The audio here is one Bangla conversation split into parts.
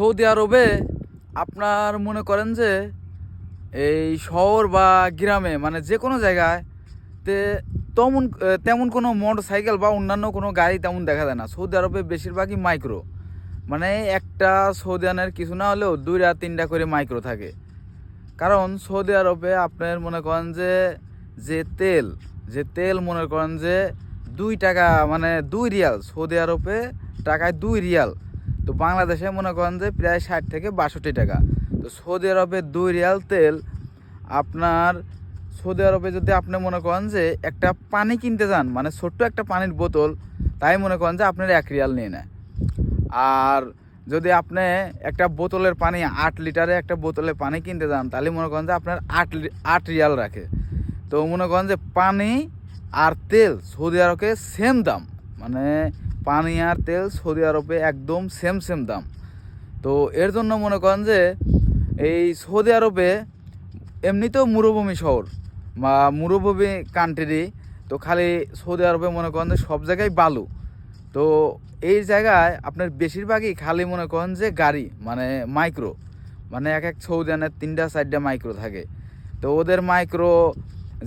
সৌদি আরবে আপনার মনে করেন যে এই শহর বা গ্রামে মানে যে কোনো জায়গায় তে তেমন তেমন কোনো মোটর সাইকেল বা অন্যান্য কোনো গাড়ি তেমন দেখা যায় না। সৌদি আরবে বেশিরভাগই মাইক্রো মানে একটা সৌদি আনের কিছু না হলেও দুইটা, তিনটা করে মাইক্রো থাকে। কারণ সৌদি আরবে আপনার মনে করেন যে যে তেল যে তেল মনে করেন যে দুই টাকা মানে দুই রিয়াল। সৌদি আরবে টাকায় দুই রিয়াল। তো বাংলাদেশে মনে করেন যে প্রায় ষাট থেকে বাষট্টি টাকা। তো সৌদি আরবে দুই রিয়াল তেল। আপনার সৌদি আরবে যদি আপনি মনে করেন যে একটা পানি কিনতে যান মানে ছোট্ট একটা পানির বোতল, তাই মনে করেন যে আপনার এক রিয়াল নিয়ে নেয়। আর যদি আপনি একটা বোতলের পানি, আট লিটারে একটা বোতলে পানি কিনতে যান, তাহলে মনে করেন যে আপনার আট আট রিয়াল রাখে। তো মনে করেন যে পানি আর তেল সৌদি আরবে সেম দাম মানে পানি আর তেল সৌদি আরবে একদম সেম সেম দাম। তো এর জন্য মনে করেন যে, এই সৌদি আরবে এমনিতেও মরুভূমি শহর বা মরুভূমি কান্ট্রি তো খালি সৌদি আরবে মনে করেন যে সব জায়গায় বালু। তো এই জায়গায় আপনার বেশিরভাগই খালি মনে করেন যে গাড়ি মানে মাইক্রো মানে এক এক সৌদানের তিনটা, চারটা মাইক্রো থাকে। তো ওদের মাইক্রো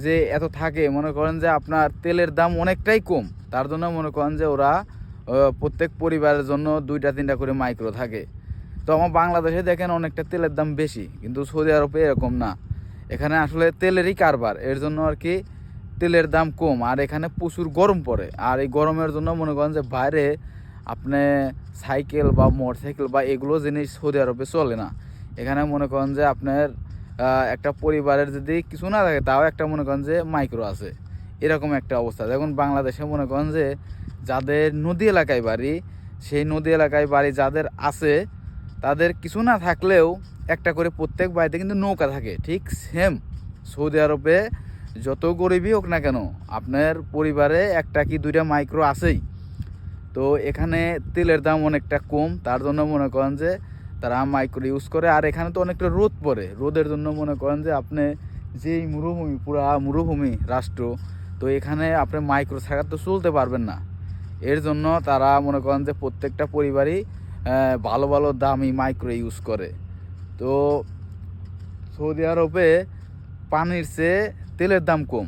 যে এত থাকে, মনে করেন যে আপনার তেলের দাম অনেকটাই কম। তার জন্য মনে করেন যে ওরা প্রত্যেক পরিবারের জন্য দুইটা, তিনটা করে মাইক্রো থাকে। তো আমার বাংলাদেশে দেখেন অনেকটা তেলের দাম বেশি, কিন্তু সৌদি আরবে এরকম না। এখানে আসলে তেলেরই কারবার, এর জন্য আর কি তেলের দাম কম। আর এখানে প্রচুর গরম পড়ে। আর এই গরমের জন্য মনে করেন যে বাইরে আপনি সাইকেল বা মোটর সাইকেল বা এগুলো জিনিস সৌদি আরবে চলে না। এখানে মনে করেন যে আপনার একটা পরিবারের যদি কিছু না থাকে, তাও একটা মনে করেন যে মাইক্রো আছে। এরকম একটা অবস্থা। যেমন বাংলাদেশে মনে করেন যে যাদের নদী এলাকায় বাড়ি, সেই নদী এলাকায় বাড়ি যাদের আছে, তাদের কিছু না থাকলেও একটা করে প্রত্যেক বাড়িতে কিন্তু নৌকা থাকে। ঠিক সেম সৌদি আরবে যত গরিবই হোক না কেন, আপনার পরিবারে একটা কি দুইটা মাইক্রো আছেই। তো এখানে তেলের দাম অনেকটা কম, তার জন্য মনে করেন যে তারা মাইক্রো ইউজ করে, আর এখানে তো অনেকটা রোদ পড়ে। রোদের জন্য মনে করেন যে আপনি যেই মরুভূমি, পুরা মরুভূমি রাষ্ট্র, তো এখানে আপনি মাইক্রো ছাড়া তো চলতে পারবেন না। এর জন্য তারা মনে করেন যে প্রত্যেকটা পরিবারই ভালো ভালো দামি মাইক্রো ইউজ করে। তো সৌদি আরবে পানির চেয়ে তেলের দাম কম।